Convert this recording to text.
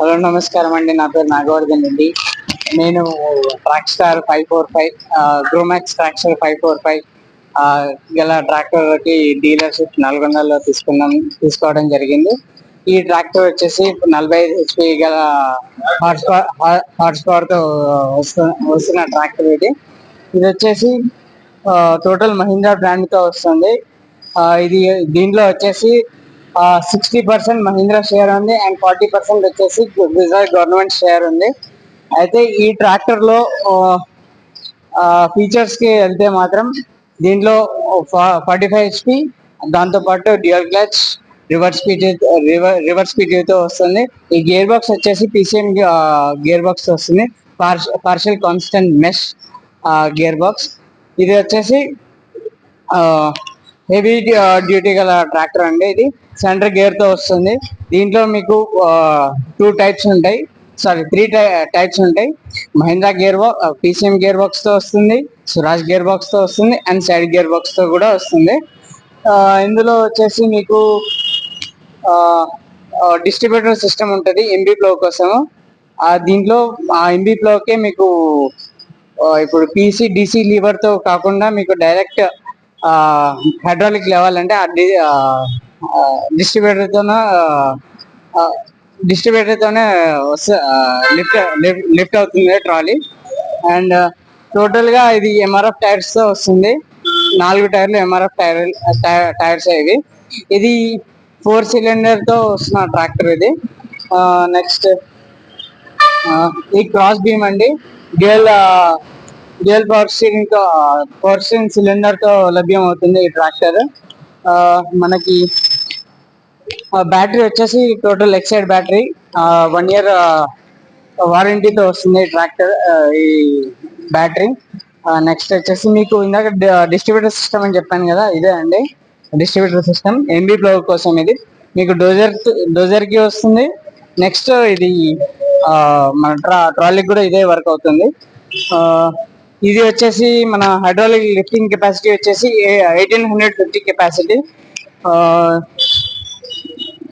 Hello నమస్కారం అండి. నా పేరు నాగవర్ధన్ అండి. నేను track star five four five Gromax track star five four five గల ట్రాక్టర్కి డీలర్షిప్ నల్గొండలో తీసుకున్నాం తీసుకోవడం జరిగింది. ఈ ట్రాక్టర్ వచ్చేసి నలభై ఐదు హెచ్పి గల హార్స్ పవర్ హార్స్ పవర్తో వస్తు వస్తున్న ట్రాక్టర్ ఇది. ఇది వచ్చేసి టోటల్ మహీంద్రా బ్రాండ్తో వస్తుంది. ఇది దీంట్లో వచ్చేసి సిక్స్టీ పర్సెంట్ మహీంద్రా షేర్ ఉంది అండ్ ఫార్టీ పర్సెంట్ వచ్చేసి గుజరాత్ గవర్నమెంట్ షేర్ ఉంది. అయితే ఈ ట్రాక్టర్లో ఫీచర్స్కి వెళ్తే మాత్రం దీంట్లో ఫార్టీ ఫైవ్ హెచ్పి దాంతో పాటు dual clutch reverse speed reverse స్పీడ్తో వస్తుంది. ఈ గేర్ బాక్స్ వచ్చేసి పిసిఎం గేర్ బాక్స్ వస్తుంది. Partial constant mesh gear box ఇది వచ్చేసి హెవీ డ్యూటీ గల ట్రాక్టర్ అండి ఇది. సెంటర్ గేర్తో వస్తుంది. దీంట్లో మీకు టూ టైప్స్ ఉంటాయి. సారీ త్రీ టైప్స్ ఉంటాయి. Mahindra gear box PCM gear బాక్స్తో వస్తుంది సురాజ్ గేర్ బాక్స్తో వస్తుంది అండ్ సైడ్ గేర్ బాక్స్తో కూడా వస్తుంది. ఇందులో వచ్చేసి మీకు డిస్ట్రిబ్యూటర్ సిస్టమ్ ఉంటుంది ఎంబీ ఫ్లో కోసము. ఆ దీంట్లో ఆ ఎంబీ ఫ్లోకే మీకు ఇప్పుడు పీసీ డీసీ లీవర్తో కాకుండా మీకు డైరెక్ట్ హైడ్రాలిక్ లెవెల్ అంటే ఆ డిస్ట్రిబ్యూటర్తోనే డిస్ట్రిబ్యూటర్ తోనే లిఫ్ట్ లిఫ్ట్ అవుతుంది ట్రాలీ అండ్ టోటల్గా ఇది ఎంఆర్ఎఫ్ టైర్స్తో వస్తుంది. నాలుగు టైర్లు ఎంఆర్ఎఫ్ టైర్ టైర్స్ ఇవి. ఇది ఫోర్ సిలిండర్తో వస్తున్న ట్రాక్టర్ ఇది. నెక్స్ట్ ఈ క్రాస్ బీమ్ అండి. Dual dual power steering power steering సిలిండర్తో లభ్యం అవుతుంది ఈ ట్రాక్టర్. మనకి బ్యాటరీ వచ్చేసి total Exide battery. One year వారంటీతో వస్తుంది ట్రాక్టర్ ఈ బ్యాటరీ. నెక్స్ట్ వచ్చేసి మీకు ఇందాక డిస్ట్రిబ్యూటర్ సిస్టమ్ అని చెప్పాను కదా ఇదే అండి. డిస్ట్రిబ్యూటర్ సిస్టమ్ ఎంబీ ప్లవ్ కోసం ఇది. మీకు డోజర్ డోజర్కి వస్తుంది. నెక్స్ట్ ఇది మన ట్రా ట్రాలీకి కూడా ఇదే వర్క్ అవుతుంది. ఇది వచ్చేసి మన హైడ్రాలిక్ లిఫ్టింగ్ కెపాసిటీ వచ్చేసి ఎయిటీన్ హండ్రెడ్ ఫిఫ్టీ కెపాసిటీ